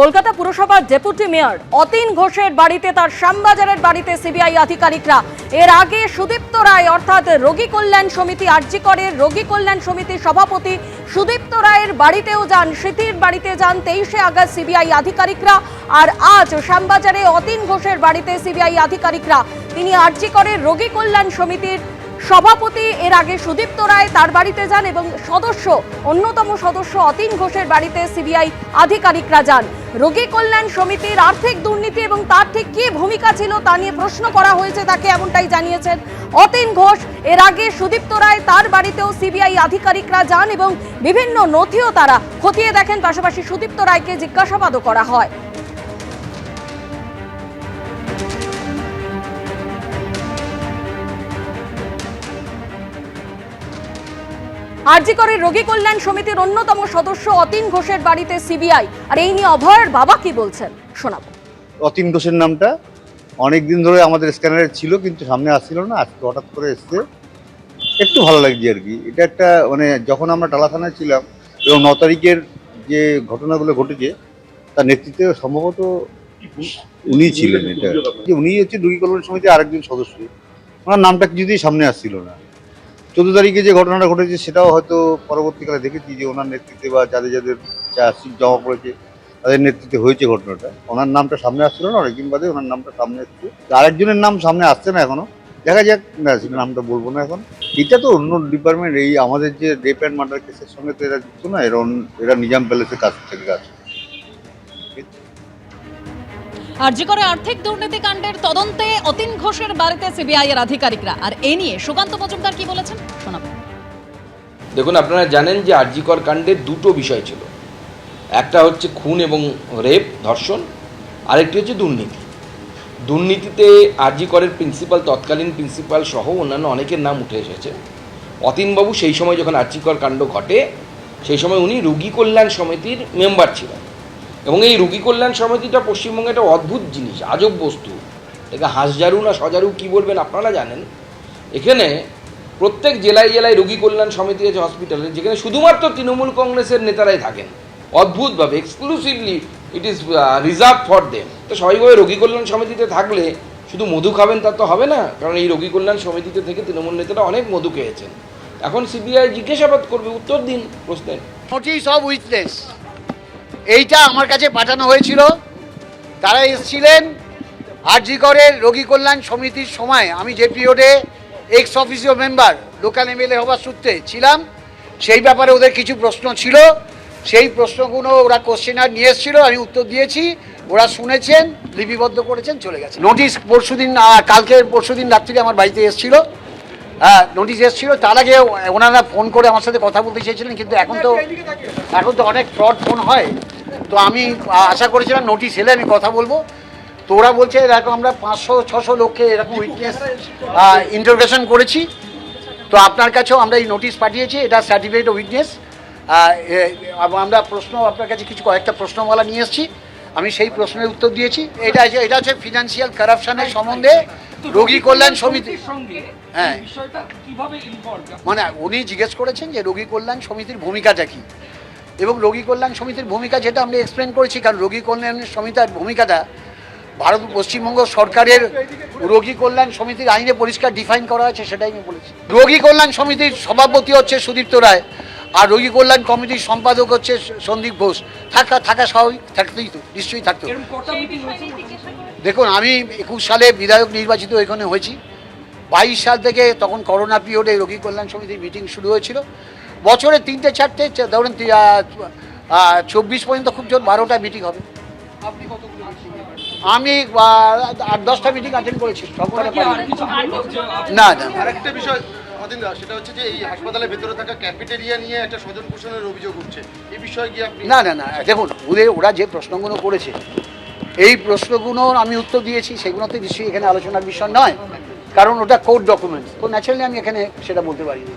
কলকাতা পুরসভার deputy mayor Atin ঘোষের বাড়িতে তার শ্যামবাজারের বাড়িতে সিবিআই আধিকারিকরা। এর আগে সুদীপ্ত রায় অর্থাৎ রোগী কল্যাণ সমিতি আর্জিকরের রোগী কল্যাণ সমিতির সভাপতি সুদীপ্ত রায়ের বাড়িতেও যান স্মৃতির বাড়িতে যান তেইশে আগস্ট সিবিআই আধিকারিকরা। আর আজ শ্যামবাজারে অতীন ঘোষের বাড়িতে সিবিআই আধিকারিকরা। তিনি আর্জিকরের রোগী কল্যাণ সমিতির সভাপতি এর আগে সুদীপ্ত রায় তার বাড়িতে যান এবং সদস্য, অন্যতম সদস্য অতীন ঘোষের বাড়িতে সিবিআই আধিকারিকরা যান। রোগী কল্যাণ সমিতির আর্থিক দুর্নীতি এবং তার ঠিক কি ভূমিকা ছিল তা নিয়ে প্রশ্ন করা হয়েছে তাকে এমনটাই জানিয়েছেন অতীন ঘোষ। এর আগে সুদীপ্ত রায় তার বাড়িতেও সিবিআই আধিকারিকরা যান এবং বিভিন্ন নথিও তারা খতিয়ে দেখেন। পাশাপাশি সুদীপ্ত রায়কে জিজ্ঞাসাবাদও করা হয়। আরজিকরের রোগী কল্যাণ সমিতির অন্যতম সদস্য অতীন ঘোষের বাড়িতে সিবিআই। আর এই নিয়ে অভয়ের বাবা কি বলছেন? শোনাবো। অতীন ঘোষের নামটা অনেক দিন ধরে আমাদের স্ক্যানারে ছিল, কিন্তু সামনে আসছিল না। আজকে হঠাৎ করে এসছে। একটু ভালো লাগছে আর কি। এটা একটা মানে যখন আমরা টালা থানায় ছিলাম, এবং ন তারিখের যে ঘটনাগুলো ঘটেছে, তার নেতৃত্বে সম্ভবত উনি ছিলেন এটা। উনি হচ্ছে দুই কল্যাণ সমিতির আরেকজন সদস্য। ওনার নামটা কিছুতেই সামনে আসছিল না। চোদ্দ তারিখে যে ঘটনাটা ঘটেছে সেটাও হয়তো পরবর্তীকালে দেখেছি যে ওনার নেতৃত্বে বা যাদের যাদের যা জমা পড়েছে, তাদের নেতৃত্বে হয়েছে ঘটনাটা। ওনার নামটা সামনে আসছিল না, অনেকদিন বাদে ওনার নামটা সামনে আসছে আরেকজনের নাম সামনে আসছে না এখনও। দেখা যাক, না সেটা নামটা বলব না এখন। এটা তো অন্য ডিপার্টমেন্ট এই আমাদের যে রেপ অ্যান্ড মার্ডার কেসের সঙ্গে তো এরা যুক্ত না, এরা এরা নিজাম প্যালেসের কাছ থেকে কাজ আরজিকরে আর্থিক দুর্নীতি কাণ্ডের তদন্তে অতীন ঘোষের বাড়িতে সিবিআই এর আধিকারিকরা। আর এ নিয়ে সুকান্ত মজুমদার কি বলেছেন? শোনাবো। দেখুন, আপনারা জানেন যে আরজিকর কাণ্ডের দুটো বিষয় ছিল। একটা হচ্ছে খুন এবং রেপ, ধর্ষণ, আরেকটি হচ্ছে দুর্নীতি। দুর্নীতিতে আরজিকরের প্রিন্সিপাল, তৎকালীন প্রিন্সিপাল সহ অন্যান্য অনেকের নাম উঠে এসেছে। অতীনবাবু সেই সময় যখন আরজিকর কাণ্ড ঘটে, সেই সময় উনি রুগী কল্যাণ সমিতির মেম্বার ছিলেন। এবং এই রুগী কল্যাণ সমিতিটা পশ্চিমবঙ্গে একটা অদ্ভুত জিনিস, আজব বস্তু। এটাকে হাঁসজারু না সজারু কী বলবেন আপনারা জানেন? এখানে প্রত্যেক জেলায় জেলায় রোগী কল্যাণ সমিতি আছে হসপিটালে যেখানে শুধুমাত্র তৃণমূল কংগ্রেসের নেতারাই থাকেন। অদ্ভুতভাবে exclusively it is reserve for them তো স্বাভাবিকভাবে রোগী কল্যাণ সমিতিতে থাকলে শুধু মধু খাবেন তার তো হবে না, কারণ এই রোগী কল্যাণ সমিতিতে থেকে তৃণমূল নেতারা অনেক মধু খেয়েছেন। এখন সিবিআই জিজ্ঞাসাবাদ করবে, উত্তর দিন প্রশ্নের। অফ এইটা আমার কাছে পাঠানো হয়েছিল। তারা এসেছিলেন আরজিকরের রোগী কল্যাণ সমিতির সময়। আমি যে পিরিয়ডে ex officio member local MLA হওয়ার সূত্রে ছিলাম সেই ব্যাপারে ওদের কিছু প্রশ্ন ছিল। সেই প্রশ্নগুলো ওরা কোশ্চেনার নিয়ে এসেছিল আমি উত্তর দিয়েছি। ওরা শুনেছেন লিপিবদ্ধ করেছেন চলে গেছে নোটিশ পরশুদিন আহ, কালকে পরশুদিন রাত্রিরে আমার বাড়িতে এসেছিল। হ্যাঁ নোটিশ এসেছিল। তার আগে ওনারা ফোন করে আমার সাথে কথা বলতে চেয়েছিলেন কিন্তু এখন তো এখন তো অনেক ফ্রড ফোন হয়। তো আমি আশা করেছিলাম নোটিশ এলে আমি কথা বলব। তো ওরা বলছে এরকম আমরা পাঁচশো ছশো লোককে এরকম উইটনেস ইন্টারোগেশন করেছি। তো আপনার কাছেও আমরা এই নোটিশ পাঠিয়েছি এটা সার্টিফিকেট উইটনেস আমরা প্রশ্ন আপনার কাছে কিছু কয়েকটা প্রশ্নমালা নিয়ে এসেছি। আমি সেই প্রশ্নের উত্তর দিয়েছি। এটা আছে- এটা হচ্ছে ফিনান্সিয়াল কারাপশনের সম্বন্ধে রোগী কল্যাণ সমিতি। হ্যাঁ। মানে উনি জিজ্ঞেস করেছেন যে রোগী কল্যাণ সমিতির ভূমিকাটা কি? এবং রোগী কল্যাণ সমিতির ভূমিকা যেটা আমরা এক্সপ্লেন করেছি কারণ রোগী কল্যাণ সমিতির ভূমিকাটা ভারত পশ্চিমবঙ্গ সরকারের রোগী কল্যাণ সমিতির আইনে পরিষ্কার ডিফাইন করা আছে সেটাই আমি বলেছি। রোগী কল্যাণ সমিতির সভাপতি হচ্ছে সুদীপ্ত রায় আর রোগী কল্যাণ কমিটির সম্পাদক হচ্ছে সন্দীপ ঘোষ। থাকা থাকা স্বাভাবিক থাকতেই তো নিশ্চয়ই থাকতো দেখুন আমি একুশ সালে বিধায়ক নির্বাচিত এখানে হয়েছি। বাইশ সাল থেকে তখন করোনা পিরিয়ডে রোগী কল্যাণ সমিতির মিটিং শুরু হয়েছিল। বছরে তিনটে চারটে ধরুন তি- চব্বিশ পর্যন্ত খুব জোর বারোটা মিটিং হবে। আমি আট দশটা মিটিং অ্যাটেন্ড করেছি। না না আরেকটা বিষয় সেটা হচ্ছে যে এই হাসপাতালের ভেতরে থাকা ক্যাফেটেরিয়া নিয়ে একটা স্বজন পোষণের অভিযোগ উঠছে। এই বিষয়ে কি আপনি না না না। দেখুন ওদের ওরা যে প্রশ্নগুলো করেছে এই প্রশ্নগুলোর আমি উত্তর দিয়েছি সেগুলোতে নিশ্চয়ই এখানে আলোচনার বিষয় নয়। কারণ ওটা কোর্ট ডকুমেন্টস তো ন্যাচারালি আমি এখানে সেটা বলতে পারি না।